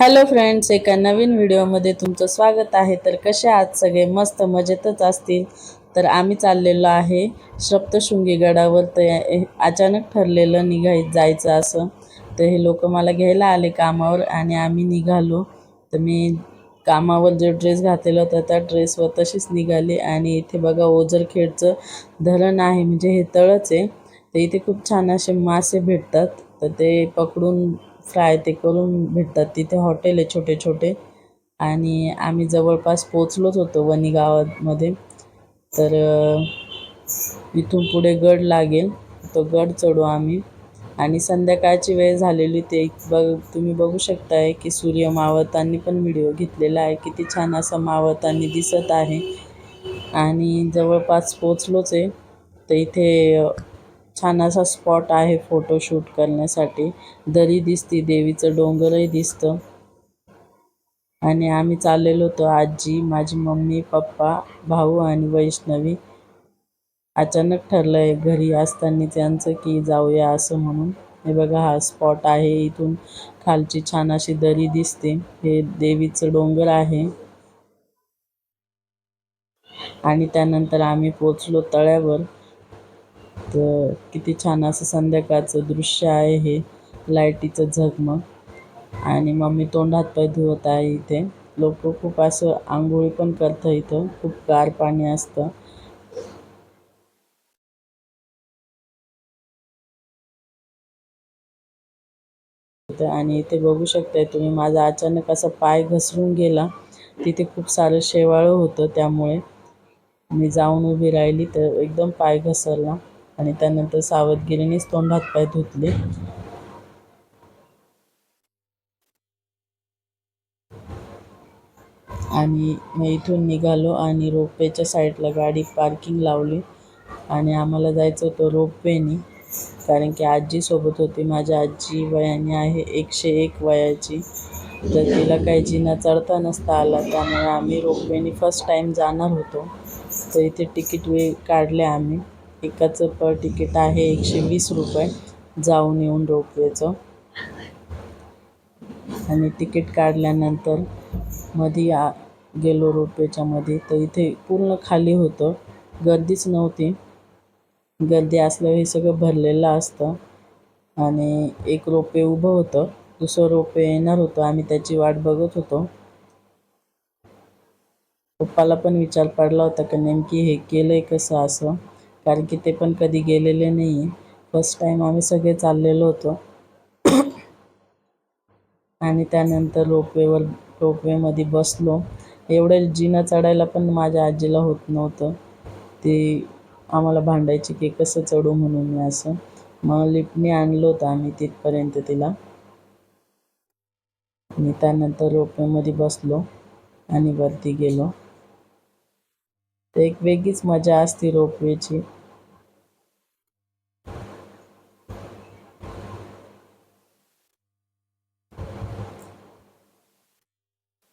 Hello friends एका नवीन व्हिडिओमध्ये तुमचं स्वागत आहे. तर कसे आहात सगळे? मस्त मजेतच असतील. तर आम्ही चाललेलो आहे सप्तशृंगी गडावर. तर अचानक ठरलेलं निघाय जायचं असं. तर हे लोक मला घ्यायला आले कामावर आणि आम्ही निघालो. तर मी कामावर जो ड्रेस घातलेला होता त्या ड्रेसवर तशीच निघाली. आणि इथे बघा ओझरखेडचं धरण आहे म्हणजे हे तळच आहे. तर इथे खूप छान असे मासे भेटतात. तर ते पकडून फ्राय ते करून भेटतात. तिथे हॉटेल आहे छोटे छोटे. आणि आम्ही जवळपास पोचलोच होतो वणी गावामध्ये. तर इथून पुढे गड लागेल. तो गड चढू आम्ही. आणि संध्याकाळची वेळ झालेली ते बघ तुम्ही बघू शकताय की सूर्य मावळताना पण व्हिडिओ घेतलेला आहे. किती छान असा मावळतांनी दिसत आहे. आणि जवळपास पोचलोच आहे. तर इथे छान असा स्पॉट आहे फोटोशूट करण्यासाठी. दरी दिसती देवीचं डोंगरही दिसतं. आणि आम्ही चाललेलो होतो आजी माझी मम्मी पप्पा भाऊ आणि वैष्णवी. अचानक ठरलं आहे घरी असताना त्यांचं की जाऊया असं म्हणून. हे बघा हा स्पॉट आहे इथून. खालची छान अशी दरी दिसते. हे देवीचं डोंगर आहे. आणि त्यानंतर आम्ही पोचलो तळ्यावर. तर किती छान असं संध्याकाळचं दृश्य आहे हे लाईटीचं झगमग. आणि मम्मी तोंड हातपाय धुवत आहे इथे. लोक खूप असं आंघोळी पण करतं इथं. खूप गार पाणी असतं. आणि इथे बघू शकताय तुम्ही माझा अचानक असा पाय घसरून गेला. तिथे खूप सारं शेवाळं होतं त्यामुळे. मी जाऊन उभी राहिली तर एकदम पाय घसरला. आणि त्यानंतर सावधगिरीनेच तोंड हातपाय धुतले. आणि मग इथून निघालो आणि रोपवेच्या साईडला गाडी पार्किंग लावली. आणि आम्हाला जायचं होतं रोपवेनी कारण की आजी सोबत होती. माझी आजी वयाने आहे एकशे एक वयाची. तर तिला काही जिना चढता नसता आला त्यामुळे आम्ही रोपवेनी फर्स्ट टाईम जाणार होतो. तर इथे तिकीट वे काढले आम्ही. एकाचं पर तिकीट आहे एकशे वीस रुपये. जाऊन येऊन रोपवेचं आणि तिकीट काढल्यानंतरमध्ये आ गेलो रोपवेच्या मध्ये तर इथे पूर्ण खाली होतं. गर्दीच नव्हती. गर्दी असल्यावर हे सगळं भरलेलं असतं. आणि एक रोपे उभं होतं. दुसरं रोपे येणार होतं. आम्ही त्याची वाट बघत होतो. पप्पाला पण विचार पडला होता की नेमकी हे केलं आहे कसं असं? कारण की ते पण कधी गेलेले नाही आहे फर्स्ट टाईम आम्ही सगळे चाललेलो होतो. आणि त्यानंतर रोपवेवर रोपवेमध्ये बसलो. एवढं जिना चढायला पण माझ्या आजीला होत नव्हतं. ते आम्हाला भांडायची की कसं चढू म्हणून मी असं. मग लिफ्टने आणलो होतं आम्ही तिथपर्यंत तिला. आणि त्यानंतर रोपवेमध्ये बसलो आणि वरती गेलो. तर एक वेगळीच मजा असते रोपवेची.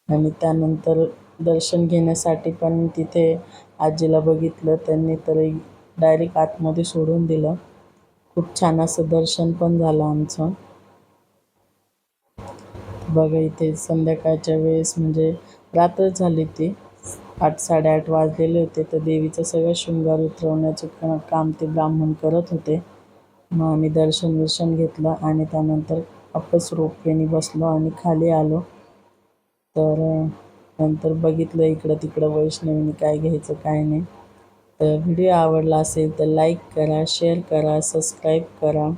आणि त्यानंतर दर्शन घेण्यासाठी पण तिथे आजीला बघितलं. त्यांनी तर डायरेक्ट आतमध्ये सोडून दिलं. खूप छान असं दर्शन पण झालं आमचं. बघा इथे संध्याकाळच्या वेळेस म्हणजे रात्र झाली ती. आठ साडेआठ वाजलेले होते. तर देवीचं सगळं शृंगार उतरवण्याचं काम ते ब्राह्मण करत होते. मग आम्ही दर्शन विर्शन घेतलं आणि त्यानंतर वापस रोपवेने बसलो आणि खाली आलो. तर नंतर बघितलं इकडं तिकडं वैष्णवीने काय घ्यायचं काय नाही. तर व्हिडिओ आवडला असेल तर लाईक करा शेअर करा सबस्क्राईब करा.